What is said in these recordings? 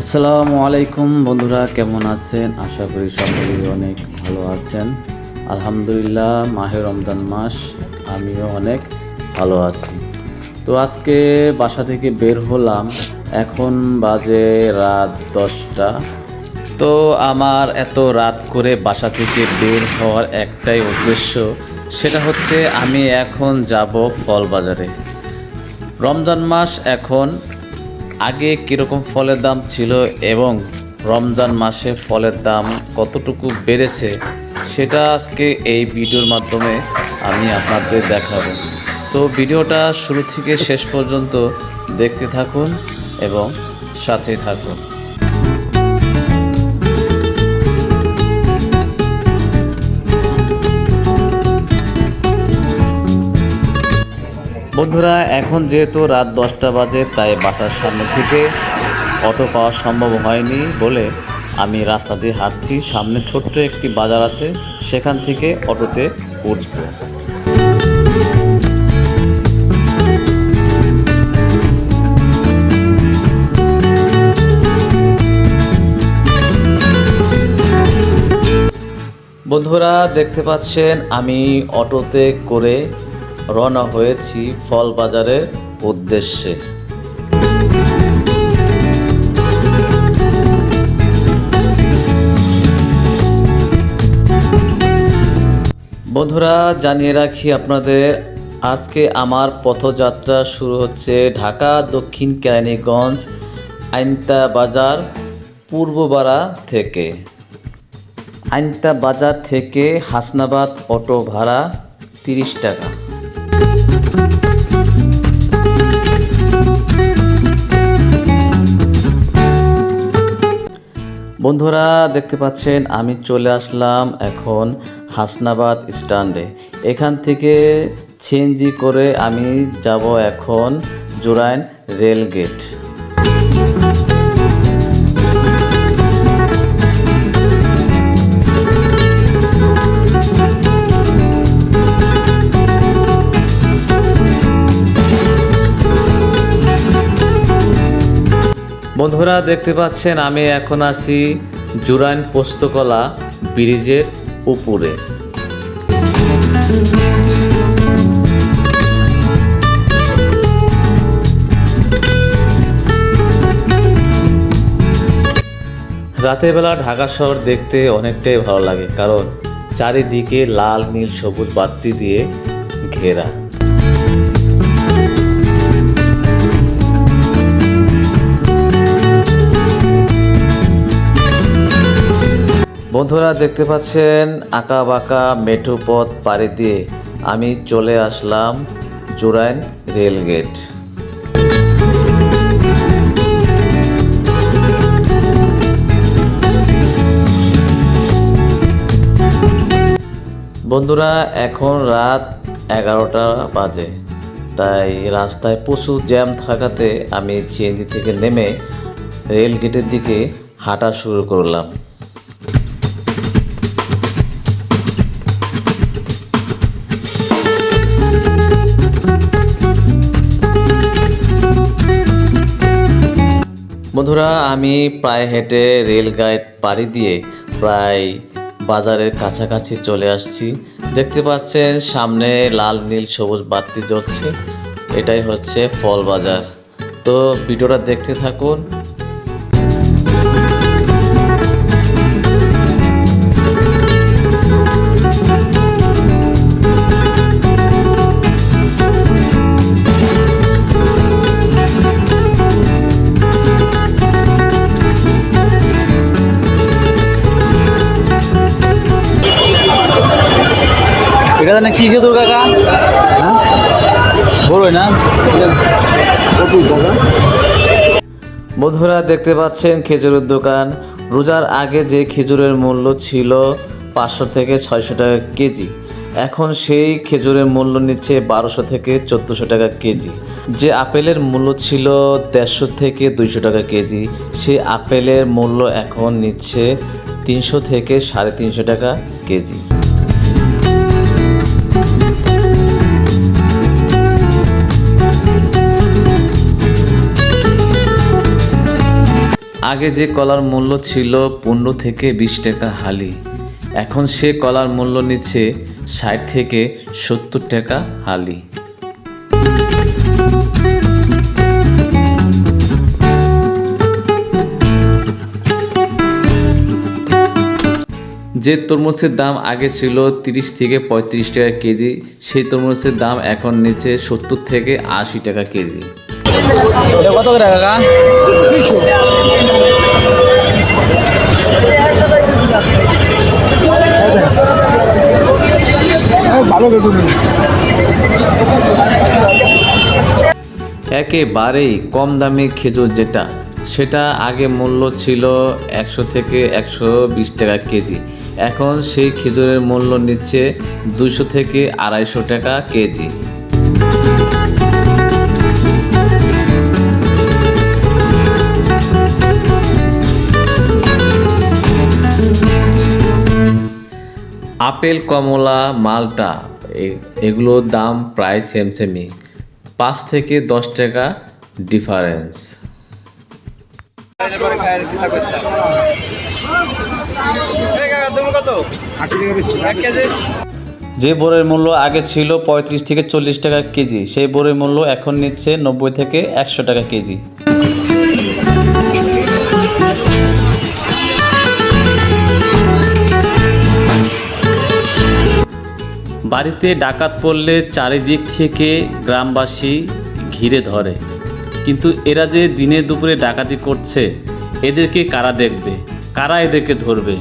আসসালামু আলাইকুম বন্ধুরা, কেমন আছেন? আশা করি সকলেই অনেক ভালো আছেন। আলহামদুলিল্লাহ, মাহে রমজান মাস, আমিও অনেক ভালো আছি। তো আজকে বাসা থেকে বের হলাম, এখন বাজে রাত দশটা। তো আমার এত রাত করে বাসা থেকে বের হওয়ার একটাই উদ্দেশ্য, সেটা হচ্ছে আমি এখন যাব ফল বাজারে রমজান মাস এখন আগে কীরকম ফলের দাম ছিল এবং রমজান মাসে ফলের দাম কতটুকু বেড়েছে, সেটা আজকে এই ভিডিওর মাধ্যমে আমি আপনাদের দেখাবো। তো ভিডিওটা শুরু থেকে শেষ পর্যন্ত দেখতে থাকুন এবং সাথে থাকুন। বন্ধুরা, এখন যেহেতু রাত দশটা বাজে, তাই বাসার সামনে থেকে অটো পাওয়া সম্ভব হয়নি বলে আমি রাস্তা দিয়ে হাঁটছি। সামনে ছোট্ট একটি বাজার আছে, সেখান থেকে অটোতে উঠব। বন্ধুরা, দেখতে পাচ্ছেন, আমি অটোতে করে রওনা হয়েছি ফল বাজারের উদ্দেশ্যে। বন্ধুরা, জানিয়ে রাখি আপনাদের, আজকে আমার পথযাত্রা শুরু হচ্ছে ঢাকা দক্ষিণ কেরানীগঞ্জ আইনতা বাজার পূর্ববাড়া থেকে। আইনতা বাজার থেকে হাসনাবাদ অটো ভাড়া তিরিশ টাকা। বন্ধুরা, দেখতে পাচ্ছেন, আমি চলে আসলাম এখন হাসনাবাদ স্ট্যান্ডে। এখান থেকে সিএনজি করে আমি যাব এখন জুরাইন রেল গেট বন্ধুরা দেখতে পাচ্ছেন, আমি এখন আছি জুরাইন পোস্তকলা ব্রিজের উপরে। রাতের বেলা ঢাকা শহর দেখতে অনেকটাই ভালো লাগে, কারণ চারিদিকে লাল, নীল, সবুজ বাতি দিয়ে ঘেরা। বন্ধুরা দেখতে পাচ্ছেন আঁকা বাঁকা মেঠো পথ পাড়ি দিয়ে আমি চলে আসলাম জুরাইন রেল গেট। বন্ধুরা, এখন রাত এগারোটা বাজে, তাই রাস্তায় প্রচুর জ্যাম থাকাতে আমি সিএনজি থেকে নেমে রেল গেটের দিকে হাঁটা শুরু করলাম। বন্ধুরা, আমি প্রায় হেঁটে রেল গাইড পাড়ি দিয়ে প্রায় বাজারের কাছাকাছি চলে আসছি। দেখতে পাচ্ছেন, সামনে লাল, নীল, সবুজ বাতি জ্বলছে। এটাই হচ্ছে ফল বাজার। তো ভিডিওটা দেখতে থাকুন এটা কাকা? হ্যাঁ? না। দেখতে পাচ্ছেন খেজুরের দোকান। রোজার আগে যে খেজুরের মূল্য ছিল পাঁচশো থেকে ছয়শো টাকা কেজি, এখন সেই খেজুরের মূল্য নিচ্ছে বারোশো থেকে চোদ্দোশো টাকা কেজি। যে আপেলের মূল্য ছিল দেড়শো থেকে দুইশো টাকা কেজি সেই আপেলের মূল্য এখন নিচ্ছে তিনশো থেকে সাড়ে তিনশো টাকা কেজি। আগে যে কলার মূল্য ছিল পনেরো থেকে বিশ টাকা হালি, এখন সে কলার মূল্য নিচ্ছে ষাট থেকে সত্তর টাকা হালি। যে তরমুজের দাম আগে ছিল তিরিশ থেকে পঁয়ত্রিশ টাকা কেজি, সেই তরমুজের দাম এখন নিচে সত্তর থেকে আশি টাকা কেজি। এটা কত করে কাকা? একেবারেই কম দামি খেজুর যেটা, সেটা আগে মূল্য ছিল একশো থেকে একশো বিশ টাকা কেজি। এখন সেই খেজুরের মূল্য নিচ্ছে দুশো থেকে আড়াইশো টাকা কেজি। আপেল, কমলা, মালটা এগুলোর দাম প্রায় সেম সেমই পাঁচ থেকে দশ টাকা ডিফারেন্স যে বোরের মূল্য আগে ছিল পঁয়ত্রিশ থেকে চল্লিশ টাকা কেজি, সেই বোরের মূল্য এখন নিচ্ছে নব্বই থেকে একশো টাকা কেজি। বাড়িতে ডাকাত পড়লে চারিদিক থেকে গ্রামবাসী ঘিরে ধরে। কিন্তু এরা যে দিনে দুপুরে ডাকাতি করছে, এদেরকে কারা দেখবে? কারা এদেরকে ধরবে?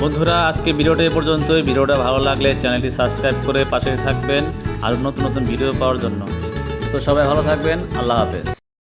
বন্ধুরা, আজকে ভিডিওটা এ পর্যন্তই। ভিডিওটা ভালো লাগলে চ্যানেলটি সাবস্ক্রাইব করে পাশে থাকবেন। আর নতুন নতুন ভিডিও পাওয়ার জন্য। তো সবাই ভালো থাকবেন। আল্লাহ হাফেজ।